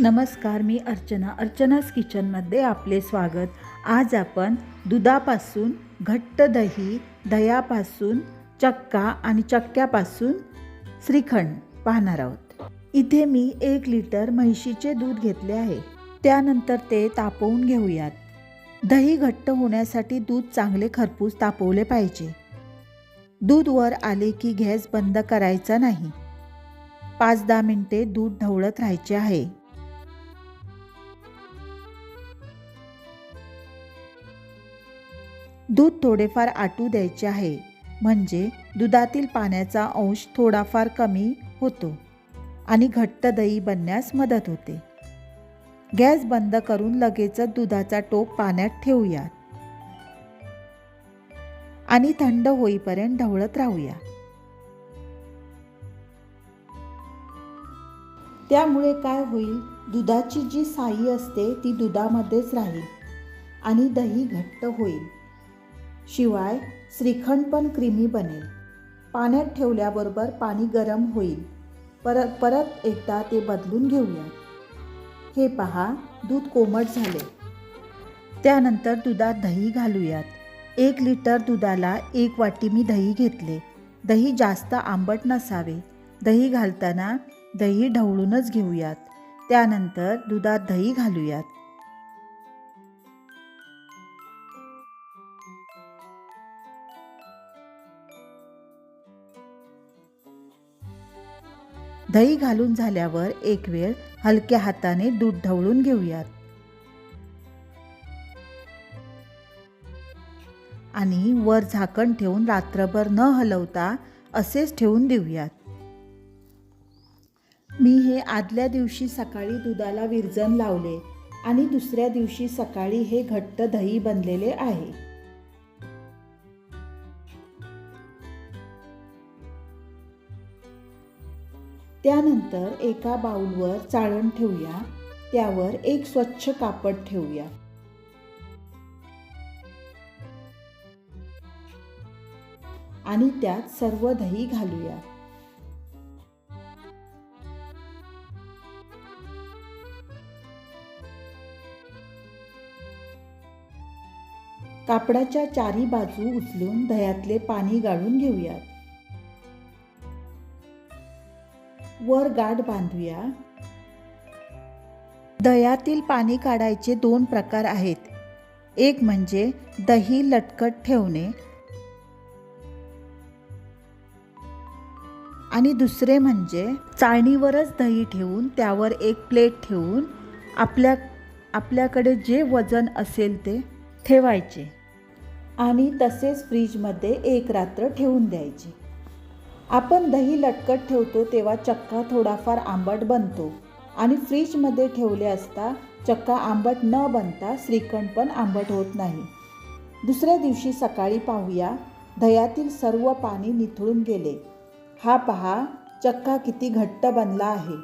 नमस्कार मी अर्चना. अर्चनास किचनमध्ये आपले स्वागत. आज आपण दुधापासून घट्ट दही दह्यापासून चक्का आणि चक्क्यापासून श्रीखंड पाहणार आहोत. इथे मी एक लिटर म्हैशीचे दूध घेतले आहे. त्यानंतर ते तापवून घेऊयात. दही घट्ट होण्यासाठी दूध चांगले खरपूस तापवले पाहिजे. दूध वर आले की गॅस बंद करायचा नाही. पाच दहा मिनटे दूध ढवळत राहायचे आहे. दूध थोडेफार आटू द्यायचे आहे. म्हणजे दुधातील पाण्याचा अंश थोडाफार कमी होतो आणि घट्ट दही बनण्यास मदत होते. गॅस बंद करून लगेचच दुधाचा टोप पाण्यात ठेवूयात. आणि थंड होईपर्यंत ढवळत राहूया. त्यामुळे काय होईल? दुधाची जी साई असते ती दुधामध्येच राहील आणि दही घट्ट होईल. शिवाय श्रीखंड पण क्रीमी बनेल. पाण्यात ठेवल्याबरोबर पाणी गरम होईल. परत परत एकदा ते बदलून घेऊया. हे पहा दूध कोमट झाले. त्यानंतर दुधात दही घालूयात. एक लिटर दुधाला एक वाटी मी दही घेतले. दही जास्त आंबट नसावे. दही घालताना दही ढवळूनच घेऊयात. त्यानंतर दुधात दही घालूयात. दही घालून झाल्यावर एक वेळ हलक्या हाताने दूध ढवळून घेऊयात. आणि वर झाकण ठेवून रात्रभर न हलवता असेच ठेवून देऊयात. मी हे आदल्या दिवशी सकाळी दुधाला विरजन लावले आणि दुसऱ्या दिवशी सकाळी हे घट्ट दही बनलेले आहे. त्यानंतर एका बाऊलवर चाळण ठेवूया. त्यावर एक स्वच्छ कापड ठेवूया. आणि त्यात सर्व दही घालूया. कापडाच्या चारी बाजू उचलून दह्यातले पाणी गाळून घेऊयात. वर गाठ बांधूया. दह्यातील पाणी काढायचे दोन प्रकार आहेत. एक म्हणजे दही लटकट ठेवणे. आणि दुसरे म्हणजे चाळणीवरच दही ठेवून त्यावर एक प्लेट ठेवून आपल्या आपल्याकडे जे वजन असेल ते ठेवायचे. आणि तसेच फ्रीजमध्ये एक रात्र ठेवून द्यायचे. आपण दही लटकट ठेवतो तेव्हा चक्का थोडाफार आंबट बनतो. आणि फ्रीजमध्ये ठेवले असता चक्का आंबट न बनता श्रीखंड पण आंबट होत नाही. दुसऱ्या दिवशी सकाळी पाहूया दह्यातील सर्व पाणी निथळून गेले. हा पहा चक्का किती घट्ट बनला आहे.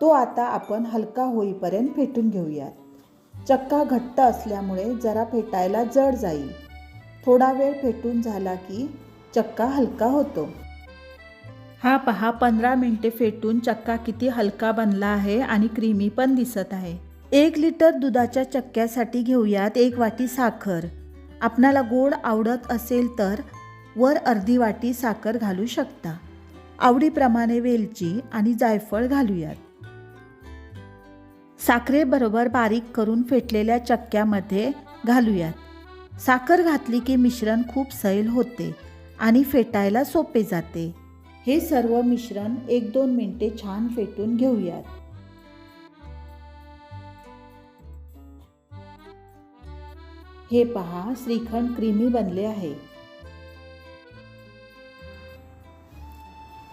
तो आता आपण हलका होईपर्यंत फेटून घेऊयात. चक्का घट्ट असल्यामुळे जरा फेटायला जड जाईल. थोडा वेळ फेटून झाला की चक्का हलका होतो. हा पहा पंधरा मिनटे फेटून चक्का किती हलका बनला आहे आणि क्रीमी पण दिसत आहे. एक लिटर दुधाच्या चक्क्यासाठी घेऊयात एक वाटी साखर. आपणाला गोड आवडत असेल तर वर अर्धी वाटी साखर घालू शकता. आवडीप्रमाणे वेलची आणि जायफळ घालूयात. साखरेबरोबर बारीक करून फेटलेल्या चक्क्यामध्ये घालूयात. साखर घातली की मिश्रण खूप सैल होते आणि फेटायला सोपे जाते. हे सर्व मिश्रण एक दोन मिनटे छान फेटून घेऊयात. हे पहा श्रीखंड क्रीमी बनले आहे.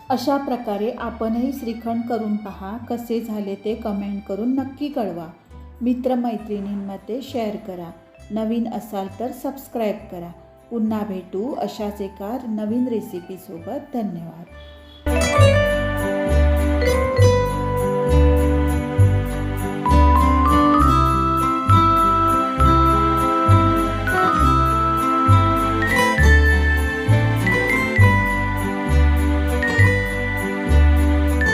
अशा प्रकारे आपणही श्रीखंड करून पहा कसे झाले ते कमेंट करून नक्की कळवा. मित्रमैत्रिणींमध्ये शेअर करा. नवीन असाल तर सबस्क्राईब करा. पुन्हा भेटू अशाच एका नवीन रेसिपीसोबत धन्यवाद.